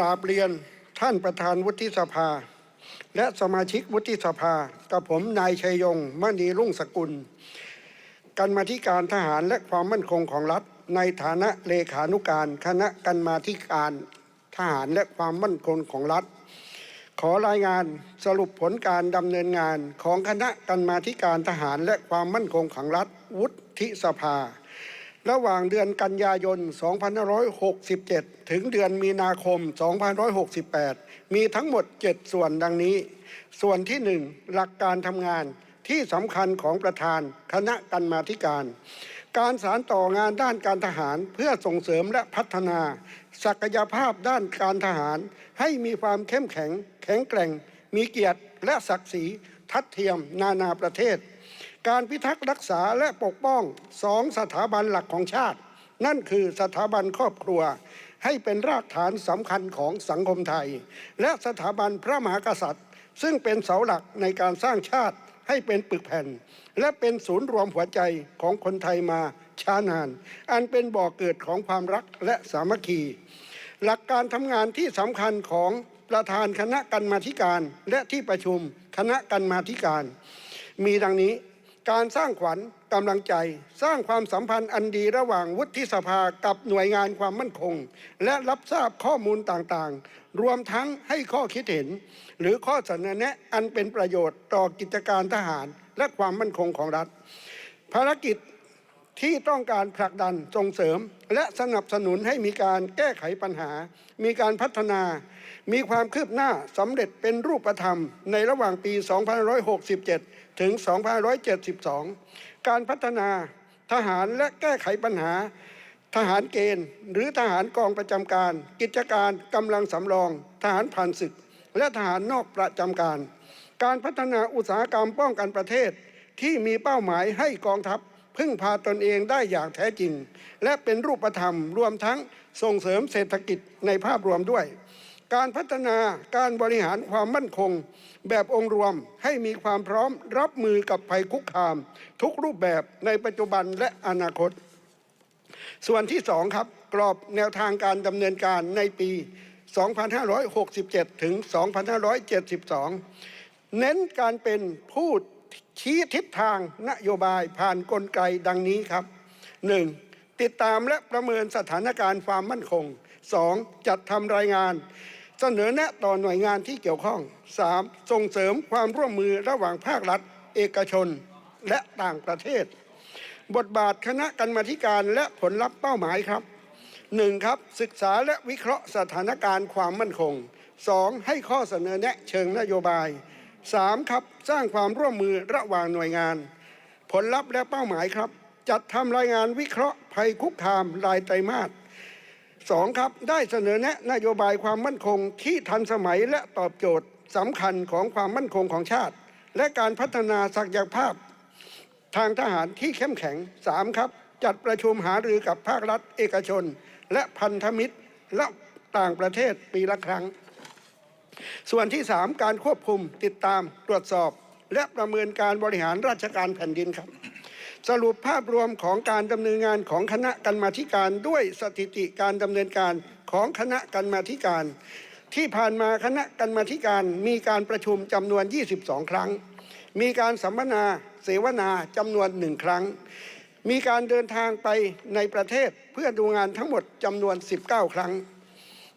กราบเรียนท่านประธานวุฒิสภา และสมาชิกวุฒิสภา กับผมนายชัยยงมณีรุ่งสกุลกันมาธิการทหารและความมั่นคงของรัฐ ในฐานะเลขานุการคณะกันมาธิการทหารและความมั่นคงของรัฐ ขอรายงานสรุปผลการดำเนินงานของคณะกันมาธิการทหารและความมั่นคงของรัฐ วุฒิสภา ระหว่างเดือนกันยายน 2567 ถึงเดือนมีนาคม 2568 มีทั้งหมด 7 ส่วนดังนี้ ส่วนที่ 1 หลักการทำงานที่สำคัญของประธานคณะกรรมาธิการ การสารต่องานด้านการทหารเพื่อส่งเสริมและพัฒนา ศักยภาพด้านการทหาร ให้มีความเข้มแข็ง แข็งแกร่ง มีเกียรติและศักดิ์ศรีทัดเทียมนานาประเทศ การพิทักษ์รักษาและปกป้องสองสถาบันหลักของชาติ นั่นคือสถาบันครอบครัว ให้เป็นรากฐานสำคัญของสังคมไทย และสถาบันพระมหากษัตริย์ ซึ่งเป็นเสาหลักในการสร้างชาติให้เป็นปึกแผ่น และเป็นศูนย์รวมหัวใจของคนไทยมาช้านาน อันเป็นบ่อกเกิดของความรักและสามัคคี หลักการทำงานที่สำคัญของประธานคณะกรรมาธิการ และที่ประชุมคณะกรรมาธิการ มีดังนี้ การสร้างขวัญกำลังใจ สร้างความสัมพันธ์อันดีระหว่างวุฒิสภากับหน่วยงานความมั่นคง และรับทราบข้อมูลต่างๆ รวมทั้งให้ข้อคิดเห็น หรือข้อเสนอแนะอันเป็นประโยชน์ต่อกิจการทหารและความมั่นคงของรัฐ ภารกิจที่ต้องการผลักดันส่งเสริม และสนับสนุนให้มีการแก้ไขปัญหา มีการพัฒนา มีความคืบหน้าสำเร็จเป็นรูปธรรมในระหว่างปี 2567 ถึง 2572 การพัฒนาทหารและแก้ไขปัญหา ทหารเกณฑ์ หรือทหารกองประจำการ กิจการกำลังสำรอง ทหารผ่านศึก และทหารนอกประจำการ การพัฒนาอุตสาหกรรมป้องกันประเทศ ที่มีเป้าหมายให้กองทัพพึ่งพาตนเองได้อย่างแท้จริง และเป็นรูปธรรมรวมทั้งส่งเสริมเศรษฐกิจในภาพรวมด้วย การพัฒนาการบริหารความมั่นคง แบบองค์รวมให้มีความพร้อมรับมือกับภัยคุกคาม ทุกรูปแบบในปัจจุบันและอนาคต ส่วนที่สองครับ กรอบแนวทางการดำเนินการในปี 2567 ถึง 2572 เน้นการเป็นผู้ชี้ทิศทางนโยบายผ่านกลไกดังนี้ครับ 1. ติดตามและประเมินสถานการณ์ความมั่นคง 2. จัดทำรายงาน เสนอแนะต่อหน่วยงานที่เกี่ยวข้อง 3. ส่งเสริมความร่วมมือระหว่างภาครัฐ เอกชน และต่างประเทศ บทบาทคณะกรรมาธิการและผลลัพธ์เป้าหมายครับ 1. ครับศึกษาและวิเคราะห์สถานการณ์ความมั่นคง 2. ให้ข้อเสนอแนะเชิงนโยบาย 3. ครับสร้างความร่วมมือระหว่างหน่วยงาน ผลลัพธ์และเป้าหมายครับ จัดทำรายงานวิเคราะห์ภัยคุกคามรายไตรมาส สองครับได้เสนอแนะนโยบายความมั่นคงที่ทันสมัยและตอบโจทย์สำคัญของความมั่นคงของชาติ และการพัฒนาศักยภาพ ทางทหารที่เข้มแข็ง 3. ครับ จัดประชุมหารือกับภาครัฐเอกชน และพันธมิตรและต่างประเทศปีละครั้ง ส่วนที่ 3 การควบคุมติดตามตรวจสอบ และประเมินการบริหารราชการแผ่นดินครับ สรุปภาพรวมของการดำเนินงานของคณะกรรมาธิการด้วยสถิติการดำเนินการของคณะกรรมาธิการ ที่ผ่านมาคณะกรรมาธิการมีการประชุมจำนวน 22 ครั้ง มีการสัมมนาเสวนาจำนวนหนึ่งครั้ง มีการเดินทางไปในประเทศเพื่อดูงานทั้งหมดจำนวน 19 ครั้ง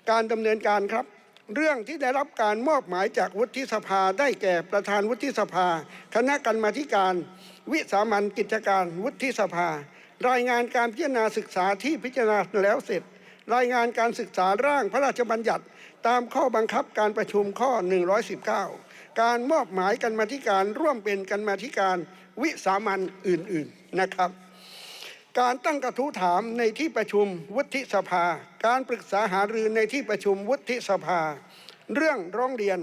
การดำเนินการครับ เรื่องที่ได้รับการมอบหมายจากวุฒิสภาได้แก่ประธานวุฒิสภา คณะกรรมาธิการ วิสามันกิจการวุฒิสภา รายงานการพิจารณาศึกษาที่พิจารณาแล้วเสร็จ รายงานการศึกษาร่างพระราชบัญญัติ ตามข้อบังคับการประชุมข้อ 119 การมอบหมายกันมาธิการร่วมเป็นกันมาธิการวิสามันอื่นๆนะครับ การตั้งกระทู้ถามในที่ประชุมวุฒิสภา การปรึกษาหารือในที่ประชุมวุฒิสภา เรื่องร้องเรียน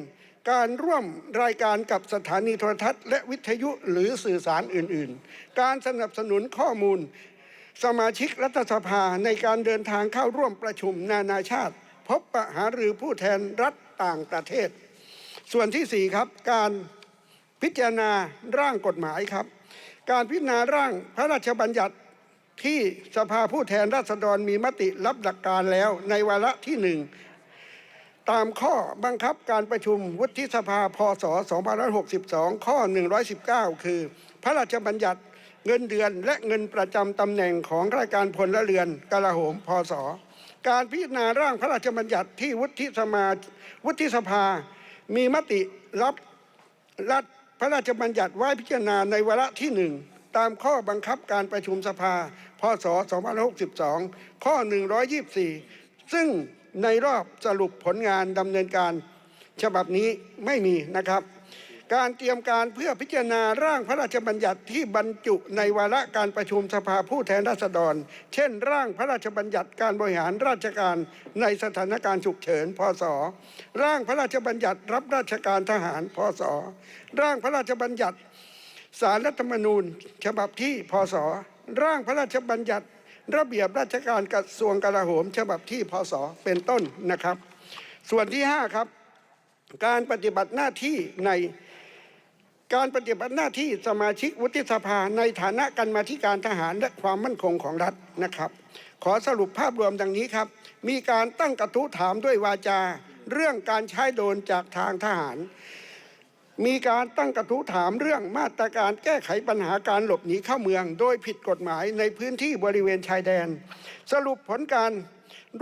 การร่วมรายการกับสถานีโทรทัศน์ และวิทยุหรือสื่อสารอื่น ๆ การสนับสนุนข้อมูล สมาชิกรัฐสภาในการเดินทางเข้าร่วมประชุมนานาชาติ พบปะหารือผู้แทนรัฐต่างประเทศ ส่วนที่สี่ครับ การพิจารณาร่างกฎหมายครับ การพิจารณาร่างพระราชบัญญัติ ที่สภาผู้แทนราษฎรมีมติรับหลักการแล้วในวาระที่หนึ่งตามข้อบังคับการประชุมวุฒิสภาพศ2562 ข้อ 119 คือ พระราชบัญญัติเงินเดือนและเงินประจำตำแหน่งของราชการพลเรือนกลาโหม พศ การพิจารณาร่างพระราชบัญญัติที่วุฒิสมาวุฒิสภา มีมติรับรัฐพระราชบัญญัติไว้พิจารณาในวาระที่หนึ่ง ตามข้อบังคับการประชุมสภา พศ 2562 ข้อ 124 ซึ่งในรอบสรุปผลงานดำเนินการฉบับนี้ไม่มีนะครับ การเตรียมการเพื่อพิจารณาร่างพระราชบัญญัติที่บรรจุในวาระการประชุมสภาผู้แทนราษฎร เช่น ร่างพระราชบัญญัติการบริหารราชการในสถานการณ์ฉุกเฉิน พศ ร่างพระราชบัญญัติรับราชการทหาร พศ ร่างพระราชบัญญัติ สารรัฐธรรมนูญ ฉบับที่พศร่างพระราชบัญญัติ ระเบียบราชการกระทรวงกลาโหม ฉบับที่พศเป็นต้นนะครับ ส่วนที่ห้าครับการปฏิบัติหน้าที่ในการปฏิบัติหน้าที่สมาชิกวุฒิสภาในฐานะกรรมาธิการทหารและความมั่นคงของรัฐนะครับ ขอสรุปภาพรวมดังนี้ครับ มีการตั้งกระทู้ถามด้วยวาจา เรื่องการใช้โดนจากทางทหาร มีการตั้งกระทู้ถามเรื่องมาตรการแก้ไขปัญหาการหลบหนีเข้าเมือง โดยผิดกฎหมายในพื้นที่บริเวณชายแดน สรุปผลการ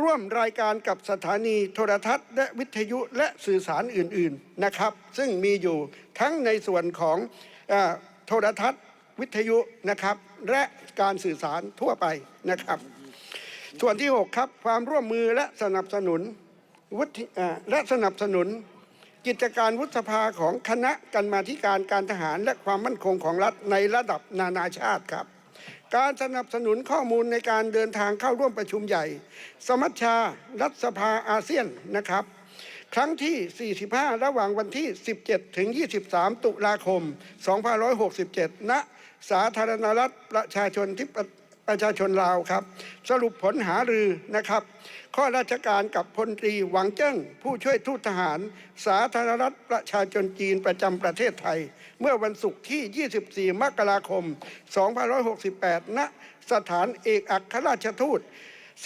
ร่วมรายการกับสถานีโทรทัศน์ และวิทยุและสื่อสารอื่นๆนะครับ ซึ่งมีอยู่ทั้งในส่วนของอโทรทัศน์วิทยุนะครับ และการสื่อสารทั่วไปนะครับ ส่วนที่ 6 ครับ ความร่วมมือและสนับสนุนและสนับสนุน กิจการวุฒิสภาของคณะกรรมาธิการการทหารและความมั่นคงของรัฐในระดับนานาชาติครับ การสนับสนุนข้อมูลในการเดินทางเข้าร่วมประชุมใหญ่ สมัชชา รัฐสภาอาเซียนนะครับ ครั้งที่ 45 ระหว่างวันที่ 17 ถึง 23 ตุลาคม 2567 ณ สาธารณรัฐประชาชนที่ป ประชาชนลาวครับ สรุปผลหารือนะครับ ข้อราชการกับพลตรีหวังเจิ้งผู้ช่วยทูตทหาร สาธารณรัฐประชาชนจีนประจำประเทศไทย เมื่อวันศุกร์ที่ 24 มกราคม 2568 ณ สถานเอกอัครราชทูต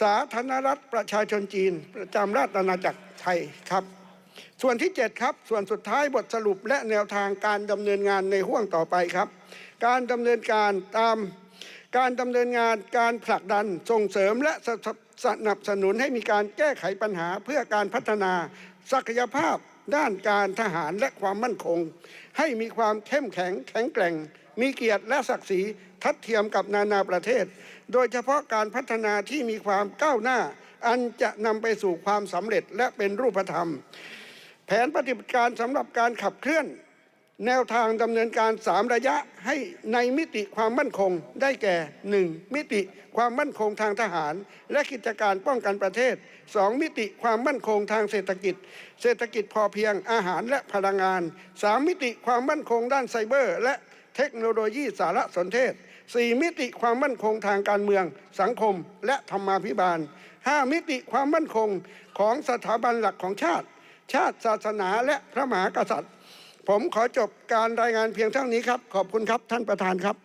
สาธารณรัฐประชาชนจีน ประจำราชอาณาจักรไทยครับส่วนที่ 7 ครับ ส่วนสุดท้ายบทสรุปและแนวทางการดำเนินงานในห่วงต่อไปครับ การดำเนินการตาม การดำเนินงานการผลักดันส่งเสริมและสนับสนุนให้มีการแก้ไขปัญหาเพื่อการพัฒนาศักยภาพด้านการทหารและความมั่นคง ให้มีความเข้มแข็งแข็งแกร่ง มีเกียรติและศักดิ์ศรีทัดเทียมกับนานาประเทศ โดยเฉพาะการพัฒนาที่มีความก้าวหน้า อันจะนำไปสู่ความสำเร็จและเป็นรูปธรรม แผนปฏิบัติการสำหรับการขับเคลื่อน แนวทางดำเนินการ 3 ระยะให้ในมิติความมั่นคงได้แก่ 1. มิติความมั่นคงทางทหาร และกิจการป้องกันประเทศ 2. มิติความมั่นคงทางเศรษฐกิจ เศรษฐกิจพอเพียงอาหารและพลังงาน 3. มิติความมั่นคงด้านไซเบอร์ และเทคโนโลยีสารสนเทศ 4. มิติความมั่นคงทางการเมือง สังคม และธรรมาภิบาล 5. มิติความมั่นคงของสถาบันหลักของชาติ ชาติศาสนาและพระมหากษัตริย์ ผมขอจบการรายงานเพียงเท่านี้ครับ ขอบคุณครับท่านประธานครับ